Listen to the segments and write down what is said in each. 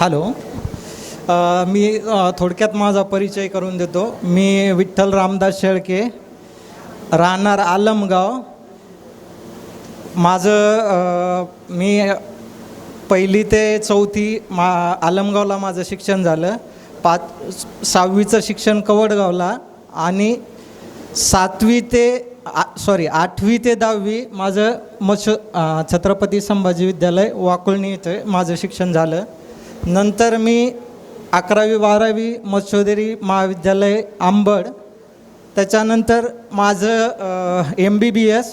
Hello. मी थोडक्यात माझा परिचय करून देतो. मी विठ्ठल रामदास शेळके राहणार आलमगाव. माझं मी पहिली ते चौथी मा आलमगावला माझं शिक्षण झालं. पाच सहावीचं शिक्षण कवडगावला आणि सातवी ते आ सॉरी आठवी ते दहावी माझं मच्छ छत्रपती संभाजी विद्यालय वाकुळणी इथे माझं शिक्षण झालं. नंतर मी अकरावी बारावी मत्स्योदरी महाविद्यालय आंबड त्याच्यानंतर माझं M B B S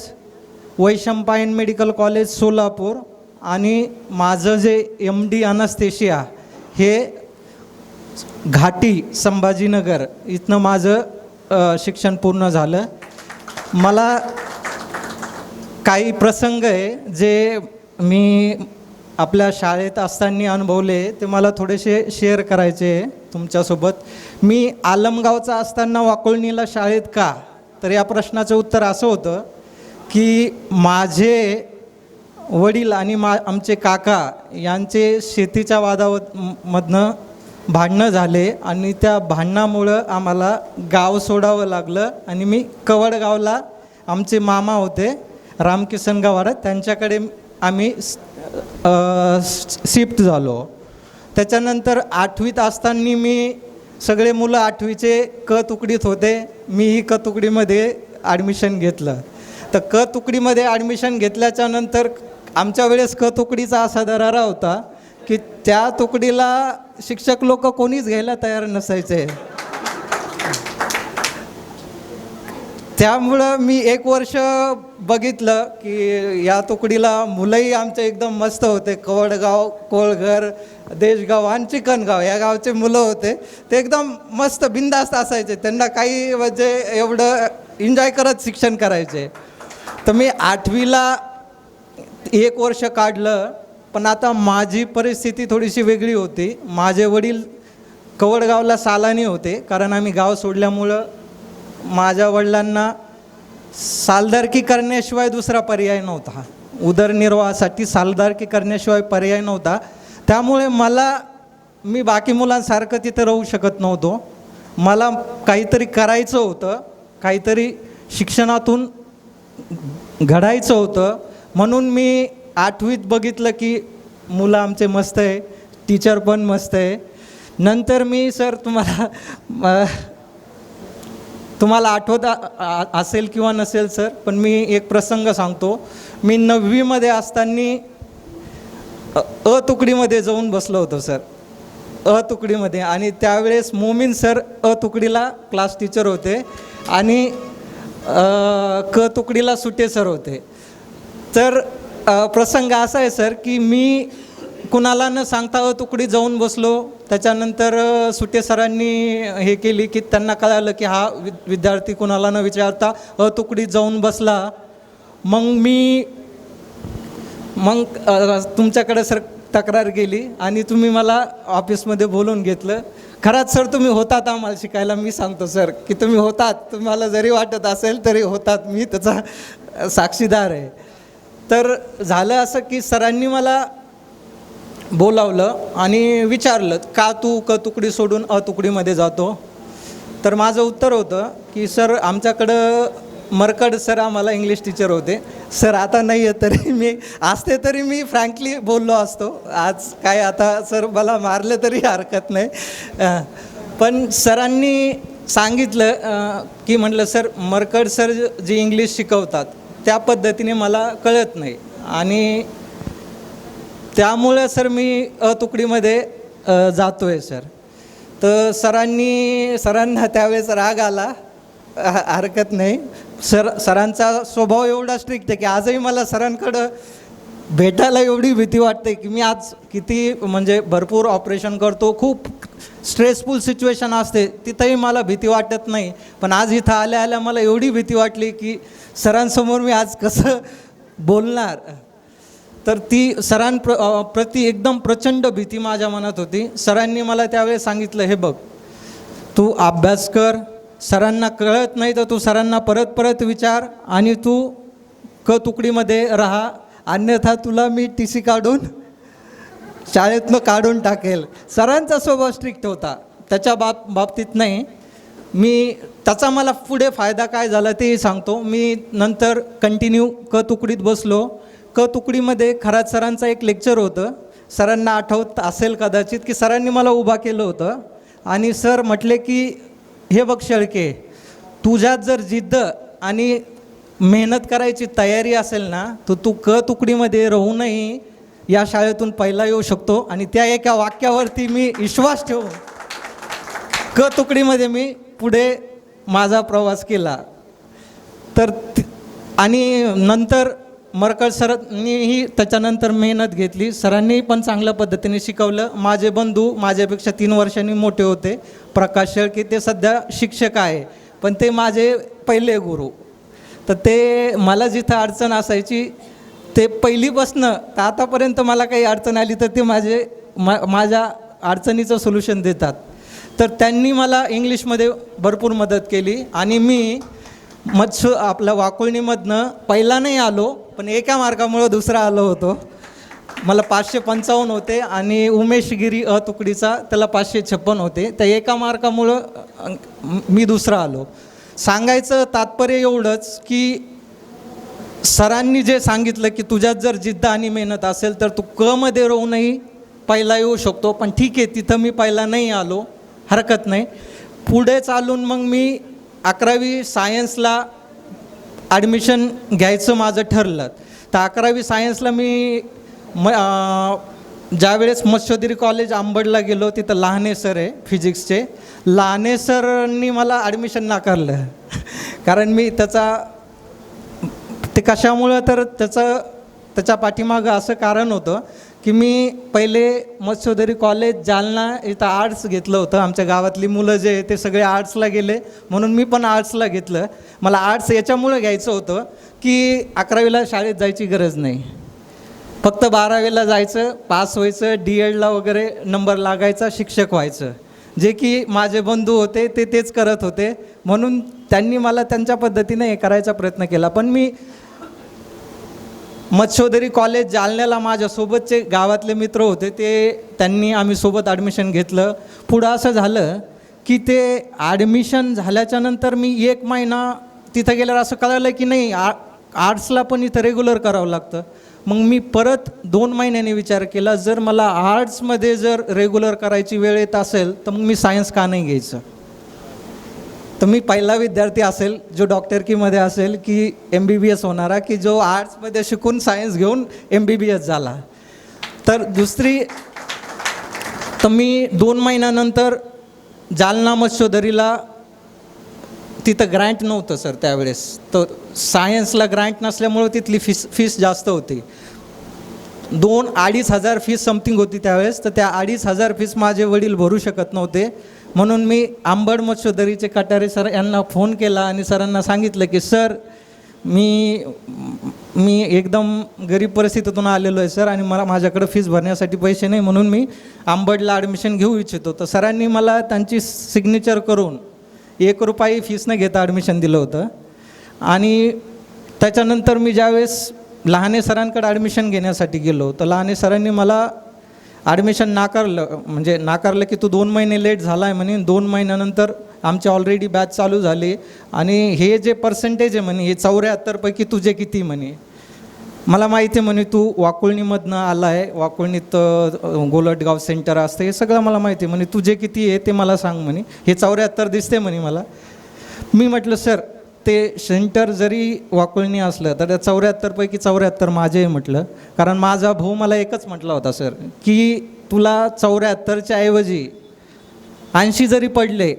Vaishampayan medical college Solapur आणि माझं जे एम डी अनस्थेशिया हे घाटी संभाजीनगर इथनं माझं शिक्षण पूर्ण झालं. मला काही प्रसंग आहे जे मी आपल्या शाळेत असताना अनुभवले ते मला थोडेसे शेअर करायचे तुमच्यासोबत. मी आलमगावचा असताना वाकोळणीला शाळेत का? तर या प्रश्नाचं उत्तर असं होतं की माझे वडील आणि मा आमचे काका यांचे शेतीच्या वादावत मधनं भांडणं झाले आणि त्या भांडणामुळं आम्हाला गाव सोडावं लागलं आणि मी कवडगावला आमचे मामा होते रामकिशन गवार त्यांच्याकडे आम्ही शिफ्ट झालो. त्याच्यानंतर आठवीत असताना मी सगळे मुलं आठवीचे क तुकडीत होते. मीही क तुकडीमध्ये ॲडमिशन घेतलं. तर क तुकडीमध्ये ॲडमिशन घेतल्याच्या नंतर आमच्या वेळेस क तुकडीचा असा दरारा होता की त्या तुकडीला शिक्षक लोक कोणीच घ्यायला तयार नसायचे. त्यामुळं मी एक वर्ष बघितलं की या तुकडीला मुलंही आमचे एकदम मस्त होते. कवडगाव कोळघर देशगाव आणि चिकनगाव या गावचे मुलं होते. ते एकदम मस्त बिंदास्त असायचे. त्यांना काही म्हणजे एवढं एन्जॉय करत शिक्षण करायचे. तर मी आठवीला एक वर्ष काढलं. पण आता माझी परिस्थिती थोडीशी वेगळी होती. माझे वडील कवडगावला सालानी होते. कारण आम्ही गाव सोडल्यामुळं माझ्या वडिलांना सालदारकी करण्याशिवाय दुसरा पर्याय नव्हता. उदरनिर्वाहासाठी सालदारकी करण्याशिवाय पर्याय नव्हता. त्यामुळे मला मी बाकी मुलांसारखं तिथं राहू शकत नव्हतो. मला काहीतरी करायचं होतं काहीतरी शिक्षणातून घडायचं होतं. म्हणून मी आठवीत बघितलं की मुलं आमचे मस्त आहे टीचर पण मस्त आहे. नंतर मी सर तुम्हाला तुम्हाला आठवत असेल किंवा नसेल सर पण मी एक प्रसंग सांगतो. मी नववीमध्ये असताना अ तुकडीमध्ये जाऊन बसलो होतो सर. अ तुकडीमध्ये. आणि त्यावेळेस मोमीन सर अ तुकडीला क्लास टीचर होते आणि क तुकडीला सुटे सर होते. तर प्रसंग असा आहे सर की मी कुणाला न सांगता अ तुकडी जाऊन बसलो. त्याच्यानंतर सुटे सरांनी हे केली की त्यांना कळालं की हा वि विद्यार्थी कुणाला न विचारता अतुकडीत तुकडीत जाऊन बसला. मग मी मग तुमच्याकडे सर तक्रार गेली आणि तुम्ही मला ऑफिसमध्ये बोलून घेतलं. खरंच सर तुम्ही होतात आम्हाला शिकायला. मी सांगतो सर की तुम्ही होतात. तुम्हाला जरी वाटत असेल तरी होतात. मी त्याचा साक्षीदार आहे. तर झालं असं की सरांनी मला बोलावलं आणि विचारलं का तू क तुकडी सोडून अ तुकडीमध्ये जातो? तर माझं उत्तर होतं की सर आमच्याकडं मरकड सर आम्हाला इंग्लिश टीचर होते. सर आता नाही आहे तरी मी असते तरी मी फ्रँकली बोललो असतो. आज काय आता सर मला मारलं तरी हरकत नाही. पण सरांनी सांगितलं की म्हटलं sir Markad sir ji English शिकवतात त्या पद्धतीने मला कळत नाही. आणि त्यामुळे सर मी अ तुकडीमध्ये जातो आहे सर. तर सरांनी सरांना त्यावेळेस राग आला. हरकत नाही. सर सरांचा स्वभाव एवढा स्ट्रिक्ट आहे की आजही मला सरांकडं भेटायला एवढी भीती वाटते की मी आज किती म्हणजे भरपूर ऑपरेशन करतो. खूप स्ट्रेसफुल सिच्युएशन असते. तिथंही मला भीती वाटत नाही. पण आज इथं आल्या आल्या मला एवढी भीती वाटली की सरांसमोर मी आज कसं बोलणार? तर ती सरांप्र प्र प्रति एकदम प्रचंड भीती माझ्या मनात होती. सरांनी मला त्यावेळेस सांगितलं हे बघ तू अभ्यास कर सरांना कळत नाही तर तू सरांना परत परत विचार आणि तू क तुकडीमध्ये राहा अन्यथा तुला मी टी सी काढून शाळेतनं काढून टाकेल. सरांचा स्वभाव स्ट्रिक्ट होता. त्याच्या बाब बाबतीत नाही. मी त्याचा मला पुढे फायदा काय झाला तेही सांगतो. मी नंतर कंटिन्यू क तुकडीत बसलो. क तुकडीमध्ये खरात सरांचा एक लेक्चर होतं. सरांना आठवत असेल कदाचित की सरांनी मला उभा केलं होतं. आणि सर म्हटले की हे बघ शेळके तुझ्यात जर जिद्द आणि मेहनत करायची तयारी असेल ना तर तू क तुकडीमध्ये राहूनही या शाळेतून पहिला येऊ शकतो आणि त्या एका वाक्यावरती मी विश्वास ठेवून क तुकडीमध्ये मी पुढे माझा प्रवास केला. तर आणि नंतर मरकळ सरांनीही त्याच्यानंतर मेहनत घेतली. सरांनी पण चांगल्या पद्धतीने शिकवलं. माझे बंधू माझ्यापेक्षा तीन वर्षांनी मोठे होते. प्रकाश शेळके ते सध्या शिक्षक आहे. पण ते माझे पहिले गुरु. तर ते मला जिथं अडचण असायची ते पहिलीपासनं तर आतापर्यंत मला काही अडचण आली तर ते माझे मा माझ्या अडचणीचं सोल्युशन देतात. तर त्यांनी मला इंग्लिशमध्ये भरपूर मदत केली आणि मी मत्स्य आपल्या वाकुळणीमधनं पहिला नाही आलो पण एका मार्गामुळं दुसरा आलो होतो. मला पाचशे पंचावन्न होते आणि उमेश गिरी अ तुकडीचा त्याला पाचशे छप्पन होते. त्या एका मार्कामुळं मी दुसरा आलो. सांगायचं तात्पर्य एवढंच की सरांनी जे सांगितलं की तुझ्यात जर जिद्द आणि मेहनत असेल तर तू कमध्ये राहूनही पहिला येऊ शकतो. पण ठीक आहे तिथं मी पहिला नाही आलो हरकत नाही. पुढे चालून मग मी अकरावी सायन्सला ॲडमिशन घ्यायचं माझं ठरलं. तर अकरावी सायन्सला मी म ज्यावेळेस मत्स्योदरी कॉलेज आंबडला गेलो तिथं लहाने सर आहे फिजिक्सचे लहाने सरांनी मला ॲडमिशन नाकारलं. कारण मी त्याचा ते कशामुळं तर त्याचं त्याच्या पाठीमागं असं कारण होतं की मी पहिले मत्स्योदरी कॉलेज जालना इथं आर्ट्स घेतलं होतं. आमच्या गावातली मुलं जे ते सगळे आर्ट्सला गेले. म्हणून मी पण आर्ट्सला घेतलं. मला आर्ट्स याच्यामुळं घ्यायचं होतं की अकरावीला शाळेत जायची गरज नाही. फक्त बारावीला जायचं पास व्हायचं डी एडला वगैरे नंबर लागायचा शिक्षक व्हायचं. जे की माझे बंधू होते ते तेच करत होते. म्हणून त्यांनी मला त्यांच्या पद्धतीने हे करायचा प्रयत्न केला. पण मी मत्स्योदरी कॉलेज जालन्याला माझ्यासोबतचे गावातले मित्र होते ते त्यांनी आम्ही सोबत ॲडमिशन घेतलं. पुढं असं झालं की ते ॲडमिशन झाल्याच्यानंतर मी एक महिना तिथं गेल्यावर असं कळलं की नाही आ आर्ट्सला पण इथं रेग्युलर करावं लागतं. मग मी परत दोन महिन्यांनी विचार केला जर मला आर्ट्समध्ये जर रेग्युलर करायची वेळ येत असेल तर मग मी सायन्स का नाही घ्यायचं? तर मी पहिला विद्यार्थी असेल जो डॉक्टरकीमध्ये असेल की एम बी बी एस होणारा की जो आर्ट्समध्ये शिकून सायन्स घेऊन एम बी बी एस झाला. तर दुसरी तर मी दोन महिन्यानंतर जालना मत्स्योदरीला तिथं ग्रँट नव्हतं सर त्यावेळेस. तर सायन्सला ग्रँट नसल्यामुळं तिथली फीस फीस जास्त होती. दोन अडीच हजार फीस समथिंग होती त्यावेळेस तर त्या अडीच हजार फीस माझे वडील भरू शकत नव्हते. म्हणून मी आंबड मत्स्योदरीचे कटारे सर यांना फोन केला आणि सरांना सांगितलं की सर मी मी एकदम गरीब परिस्थितीतून आलेलो आहे सर आणि मला माझ्याकडे फीस भरण्यासाठी पैसे नाही म्हणून मी आंबडला ॲडमिशन घेऊ इच्छितो. तर सरांनी मला त्यांची सिग्नेचर करून एक रुपयाही फीस न घेता ॲडमिशन दिलं होतं. आणि त्याच्यानंतर मी ज्यावेळेस लहाने सरांकडे ॲडमिशन घेण्यासाठी गेलो तर लहाने सरांनी मला ॲडमिशन नाकारलं म्हणजे नाकारलं की तू दोन महिने लेट झाला आहे म्हणे दोन महिन्यानंतर आमची ऑलरेडी बॅच चालू झाली. आणि हे जे पर्सेंटेज आहे म्हणे हे चौऱ्याहत्तरपैकी तुझे किती म्हणे? मला माहिती आहे म्हणे तू वाकुळणीमधनं आला आहे वाकुळणीत गोलटगाव सेंटर असतं हे सगळं मला माहिती आहे म्हणे तुझे किती आहे ते मला सांग म्हणे. हे चौऱ्याहत्तर दिसते म्हणे मला. मी म्हटलं सर ते सेंटर जरी वाकुळणी असलं तर त्या चौऱ्याहत्तरपैकी चौऱ्याहत्तर माझे म्हटलं. कारण माझा भाऊ मला एकच म्हटला होता सर की तुला चौऱ्याहत्तरच्या ऐवजी ऐंशी जरी पडले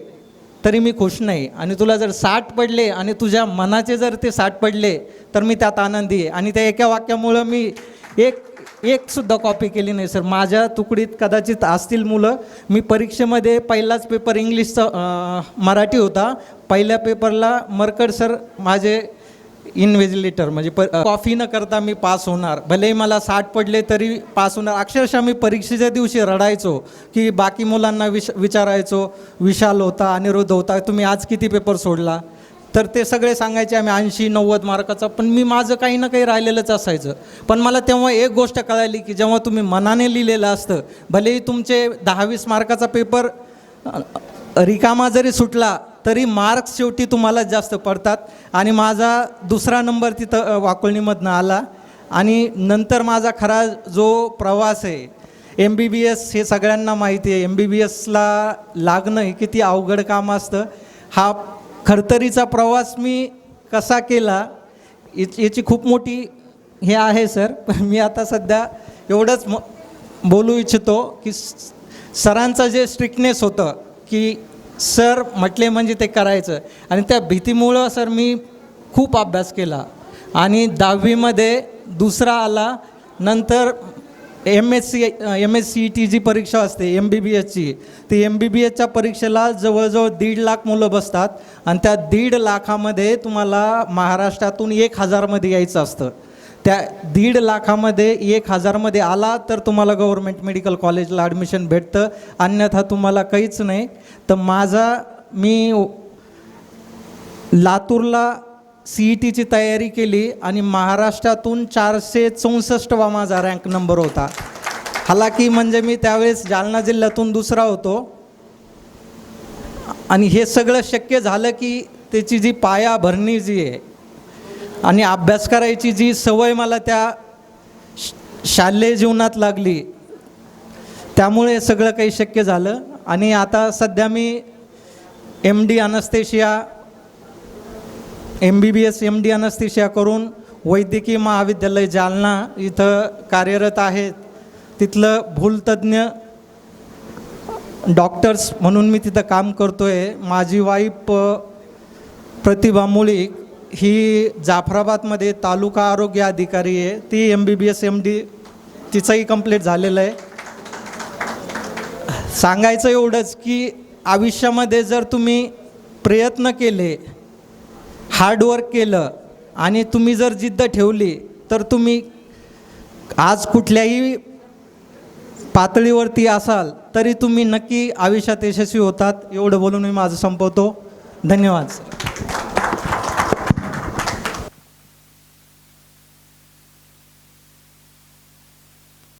तरी मी खुश नाही. आणि तुला जर साठ पडले आणि तुझ्या मनाचे जर ते साठ पडले तर मी त्यात आनंदी आहे. आणि त्या एका वाक्यामुळं मी एक एक सुद्धा कॉपी केली नाही सर माझ्या तुकडीत कदाचित असतील मुलं. मी परीक्षेमध्ये पहिलाच पेपर इंग्लिशचा मराठी होता. पहिल्या पेपरला मरकड सर माझे इनव्हेजिलेटर म्हणजे प कॉफी न करता मी पास होणार. भलेही मला साठ पडले तरी पास होणार. अक्षरशः मी परीक्षेच्या दिवशी रडायचो की बाकी मुलांना विश विचारायचो विशाल होता अनिरुद्ध होता तुम्ही आज किती पेपर सोडला? तर ते सगळे सांगायचे आम्ही ऐंशी नव्वद मार्काचा पण मी माझं काही ना काही राहिलेलंच असायचं. पण मला तेव्हा एक गोष्ट कळाली की जेव्हा तुम्ही मनाने लिहिलेलं असतं भलेही तुमचे दहावीस मार्काचा पेपर रिकामा जरी सुटला तरी मार्क्स शेवटी तुम्हाला जास्त पडतात. आणि माझा दुसरा नंबर तिथं अ, वाकोळणीमधनं आला. आणि नंतर माझा खरा जो प्रवास आहे एम बी बी एस हे सगळ्यांना माहिती आहे. एम बी बी एसला लागणं हे किती अवघड काम असतं. हा खरतरीचा प्रवास मी कसा केला याची याची खूप मोठी हे आहे सर. पण मी आता सध्या एवढंच म बोलू इच्छितो की सरांचं जे स्ट्रिक्टनेस होतं की सर म्हटले म्हणजे ते करायचं. आणि त्या भीतीमुळं सर मी खूप अभ्यास केला. आणि दहावीमध्ये दुसरा आला नंतर M S C M S C T G परीक्षा असते एम बी बी एसची ती एम बी बी एसच्या परीक्षेला जवळजवळ दीड लाख मुलं बसतात आणि त्या दीड लाखामध्ये तुम्हाला महाराष्ट्रातून एक हजारमध्ये यायचं असतं. त्या दीड लाखामध्ये एक हजारमध्ये आला तर तुम्हाला गव्हर्मेंट मेडिकल कॉलेजला ॲडमिशन भेटतं. अन्यथा तुम्हाला काहीच नाही. तर माझा मी लातूरला सी ई टीची तयारी केली आणि महाराष्ट्रातून चारशे चौसष्टवा माझा रँक नंबर होता. हालाकी म्हणजे मी त्यावेळेस जालना जिल्ह्यातून दुसरा होतो. आणि हे सगळं शक्य झालं की त्याची जी पायाभरणी जी आहे आणि अभ्यास करायची जी सवय मला त्या शालेय जीवनात लागली त्यामुळे सगळं काही शक्य झालं. आणि आता सध्या मी M D anaesthesia M B B S M D anaesthesia करून वैद्यकीय महाविद्यालय जालना इथं कार्यरत आहेत. तिथलं भूलतज्ज्ञ डॉक्टर्स म्हणून मी तिथं काम करतो आहे माझी वाईफ प्रतिभा मुळीक ही जाफराबादमध्ये तालुका आरोग्य अधिकारी आहे. ती M B B S M D तिचंही complete झालेलं आहे. सांगायचं एवढंच की आयुष्यामध्ये जर तुम्ही प्रयत्न केले हार्डवर्क केलं आणि तुम्ही जर जिद्द ठेवली तर तुम्ही आज कुठल्याही पातळीवरती असाल तरी तुम्ही नक्की आयुष्यात यशस्वी होतात एवढं बोलून मी माझं संपवतो. धन्यवाद सर